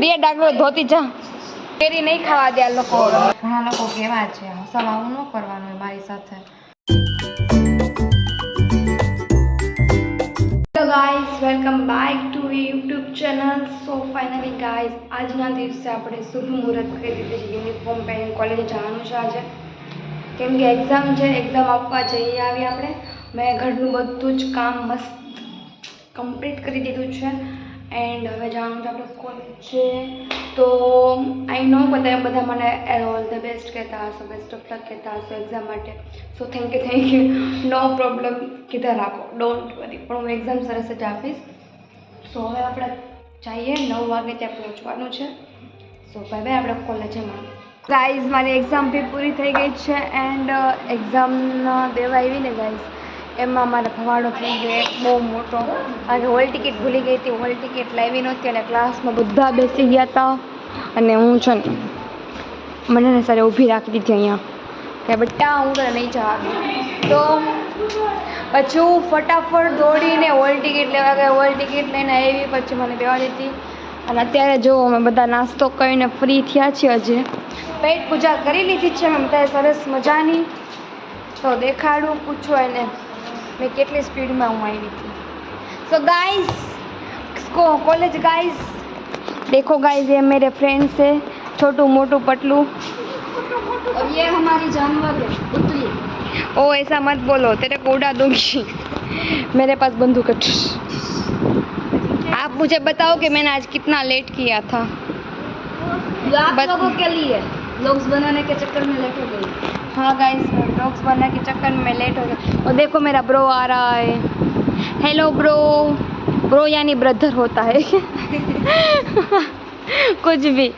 પ્રિય ડાગલો ધોતી જા કેરી નહીં ખાવા દે આ લોકો. ઘણા લોકો કેવા છે હસાવા આવું ન કરવાનું મારી સાથે. Hello guys welcome back to YouTube channel so finally guys આજના દિવસે આપણે શુભ મુહૂર્ત કરી દીધું છે. યુનિફોર્મ પહેરીને કોલેજે જવાનું છે આજે. કેમ કે એક્ઝામ છે એક્ઝામ આપવા જઈએ આવી આપણે. મેં ઘરનું બધું જ કામ મસ્ત કમ્પ્લીટ કરી દીધું છે. એન્ડ હવે જવાનું છે આપણે કોલેજે તો આઈ નો બધા બધા મને ઓલ ધ બેસ્ટ કહેતા હશો બેસ્ટ ઓફ લક કહેતા હશો એક્ઝામ માટે. So thank you thank you no problem કીધા રાખો. ડોન્ટ વરી પણ હું એક્ઝામ સરસ જ આપીશ. સો હવે આપણે જઈએ. નવ વાગે ત્યાં પહોંચવાનું છે. સો ભાઈ ભાઈ આપણે કોલેજે મળીએ ગાઈઝ મારી એક્ઝામ બી પૂરી થઈ ગઈ છે. એન્ડ એક્ઝામના દેવા આવીને ગાઈઝ એમાં મારે ભવાડો થઈ ગયો એક બહુ મોટો. કારણ કે હોલ ટિકિટ ભૂલી ગઈ હતી હોલ ટિકિટ લાવી નહોતી અને ક્લાસમાં બધા બેસી ગયા હતા અને હું છે ને, મને ને સારે ઊભી રાખી દીધી અહીંયા. કે બેટા, હું તને નહીં જવા તો પછી હું ફટાફટ દોડીને હોલ ટિકિટ લેવા ગઈ. હોલ ટિકિટ લઈને આવી, પછી મને બેવા દીધી. અને અત્યારે જો અમે બધા નાસ્તો કરીને ફ્રી થયા છીએ હજી. પેટ પૂજા કરી લીધી છે મેં બધા સરસ મજાની. તો દેખાડું, પૂછો એને. મેં કેટલી સ્પીડમાં હું આવી હતી સો गाइस इसको कॉलेज गाइस देखो गाइस ये मेरे फ्रेंड्स है छोटू मोटू पतलू और ये हमारी जानवर है पुतली ओ ऐसा मत बोलो तेरे को उड़ा दूंगी मेरे पास बंदूक है आप मुझे बताओ कि मैंने आज कितना लेट किया था ये आप बत- लोगों के लिए ब्लॉग्स बनाने के चक्कर में लेट हो गई हाँ गाइस ब्लॉग्स बनने के चक्कर में लेट हो गया। और देखो मेरा ब्रो आ रहा है। हेलो ब्रो ब्रो यानी ब्रदर होता है। कुछ भी।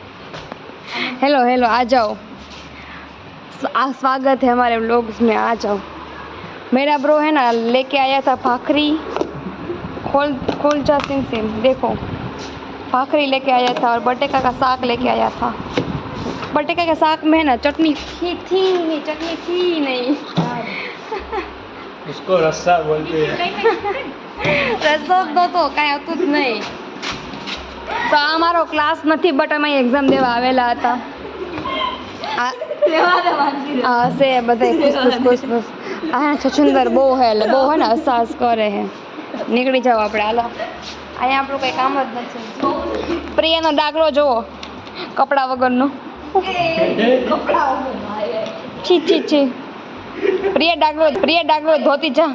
हेलो हेलो आ जाओ। स्वागत है हमारे ब्लॉग्स में, आ जाओ। मेरा ब्रो है ना, लेके आया था भाखरी खोल खोल जा सिम सिम, देखो। भाखरी लेके आया था और बटेका का साग लेके आया था। बटेका के साग में है ना चटनी थी थी नहीं चटनी थी नहीं उसको रस्सा बोलते हैं રસો જ નહોતો કાંઈ હતું જ નહીં તો આ અમારો ક્લાસ નથી બટ અમે એક્ઝામ દેવા આવેલા હતા આ આ હશે બધા ખુશ ખુશ ખુશ ખુશ આ છછુંદર બહુ હે એટલે બહુ હે ને હસાસ કરે હે નીકળી જાઓ આપણે હાલો અહીંયા આપણું કંઈ કામ જ નથી પ્રિયાનો ડાગલો જુઓ કપડા વગરનો છી છી છી. પ્રિય ડાગલો પ્રિય ડાગલો ધોતી જા.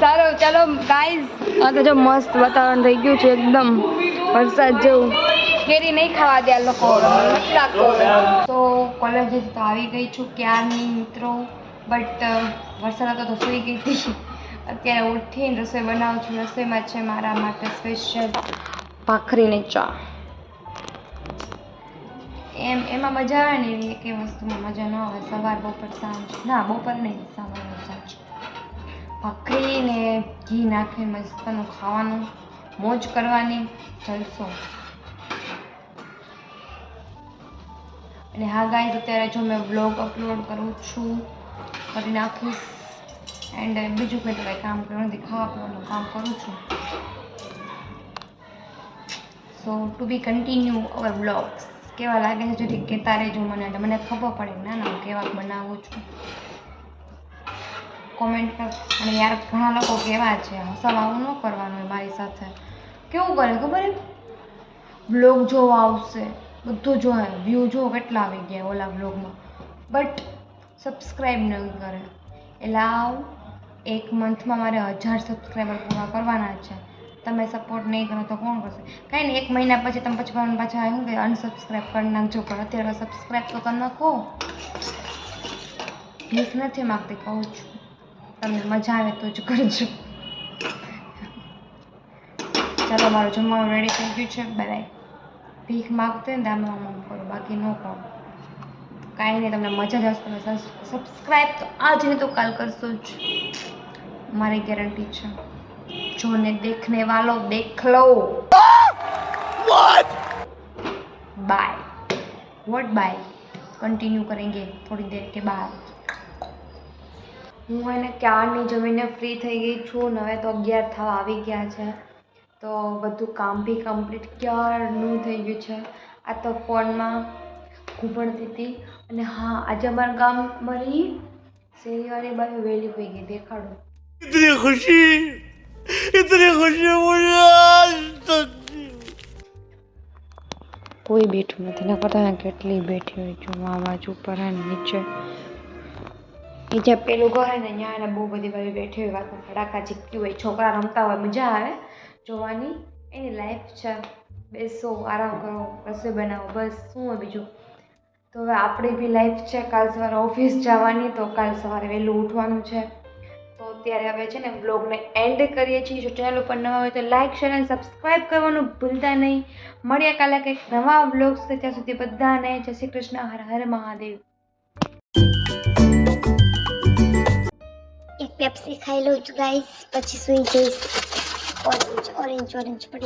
ચાલો ચાલો ગાઈઝ આ તો જો મસ્ત વાતાવરણ થઈ ગયું છે એકદમ વરસાદ જેવું. કેરી નહીં ખાવા દે લોકો તો કોલેજે તો આવી ગઈ છું ક્યારની મિત્રો બટ વરસાદ હતો તો સૂઈ ગઈ હતી. અત્યારે ઉઠીને રસોઈ બનાવું છું. રસોઈમાં છે મારા માટે સ્પેશિયલ ભાખરીને ચા. એમ એમાં મજા આવે ને એવી એકે વસ્તુમાં મજા ન આવે. સવાર બપોર સાંજ. ના બપોર નહીં સવાર સાંજ. ભાખરીને ઘી નાખીને મસ્તનું ખાવાનું. મોજ કરવાની. જલસો. અને હા ગાઈઝ અત્યારે જો મેં વ્લોગ અપલોડ કરું છું કરી નાખીશ. એન્ડ બીજું કંઈ તો કંઈ કામ કરવાનું નથી. ખાવા પીવાનું કામ કરું છું. So to be continue our blogs કેવા લાગે છે? જેથી કહેતા રહેજો મને, એટલે મને ખબર પડે ના ના, હું કેવા બનાવું છું. કોમેન્ટ કર. અને યાર, ઘણા લોકો કેવા છે? હસાવા આવું ન કરવાનું હોય મારી સાથે. કેવું કરે, ખબર બ્લોગ જોવા આવશે. બધું જોવે વ્યૂ જો કેટલા આવી ગયા ઓલા બ્લોગમાં બટ સબસ્ક્રાઈબ ન કરે. એટલે આવ એક મંથમાં મારે હજાર સબસ્ક્રાઈબર પૂરા કરવાના છે. તમે સપોર્ટ નહીં કરો તો કોણ કરશે? કાંઈ નહીં, એક મહિના પછી તમે પછી મને પાછા શું કે અનસબસ્ક્રાઈબ કરી નાખજો, પણ અત્યારે સબસ્ક્રાઈબ તો કરી નાખો. ભીખ નથી માગતી, કહું છું. તમને મજા આવે તો જ કરજો. ચાલો, મારું જમવાનું રેડી થઈ ગયું છે. બાય ભીખ માગતો હોય ને તો આમ કરો, બાકી ન કરો કાંઈ નહીં તમને મજા જ આવશે. તમે સબસ્ક્રાઈબ તો આજ નહીં તો કાલ કરશો જ. મારી ગેરંટી છે. જોને દેખને વાલો દેખ લો બાય વોટ બાય કન્ટિન્યુ કરેંગે થોડી દેર કે બાદ. હું એને ક્યારની જમીને ફ્રી થઈ ગઈ છું નવે તો અગિયાર થવા આવી ગયા છે. તો બધું કામ બી કમ્પ્લીટ ક્યારનું થઈ ગયું છે? આ તો ફોનમાં હું ભણતી હતી અને હા આજે અમારા ગામ મારી શેરીવાળી બાજુ વહેલી પી ગઈ દેખાડો. ઇતની ખુશી ઇતની ખુશી કોઈ બેઠું નથી ને કરતા કેટલી બેઠી હોય છું મામા ઉપર નીચે. નીચે પેલું ઘર હોય ને ત્યાં એને બહુ બધી બધી બેઠી હોય વાતમાં ફટાકા જીતતી હોય છોકરા રમતા હોય મજા આવે. જોવાની એની લાઈફ છે. બેસો આરામ કરો રસોઈ બનાવો બસ શું હોય બીજું? તો હવે આપણી બી લાઈફ છે, કાલ સવારે ઓફિસ જવાની, તો કાલ સવારે વહેલું ઉઠવાનું છે. તો અત્યારે હવે છે ને બ્લોગને એન્ડ કરીએ છીએ. જો ચેનલ ઉપર નવા હોય તો લાઇક શેર અને સબસ્ક્રાઈબ કરવાનું ભૂલતા નહીં. મળ્યા કાલે કંઈક નવા બ્લોગ્સ ત્યાં સુધી બધાને જય શ્રી કૃષ્ણ. હર હર મહાદેવ. એક પેપ્સી ખાઈ લઉં છું ગાઈસ પછી સુઈ જઈશ ઓરેન્જ ઓરેન્જ ઓરેન્જ પડી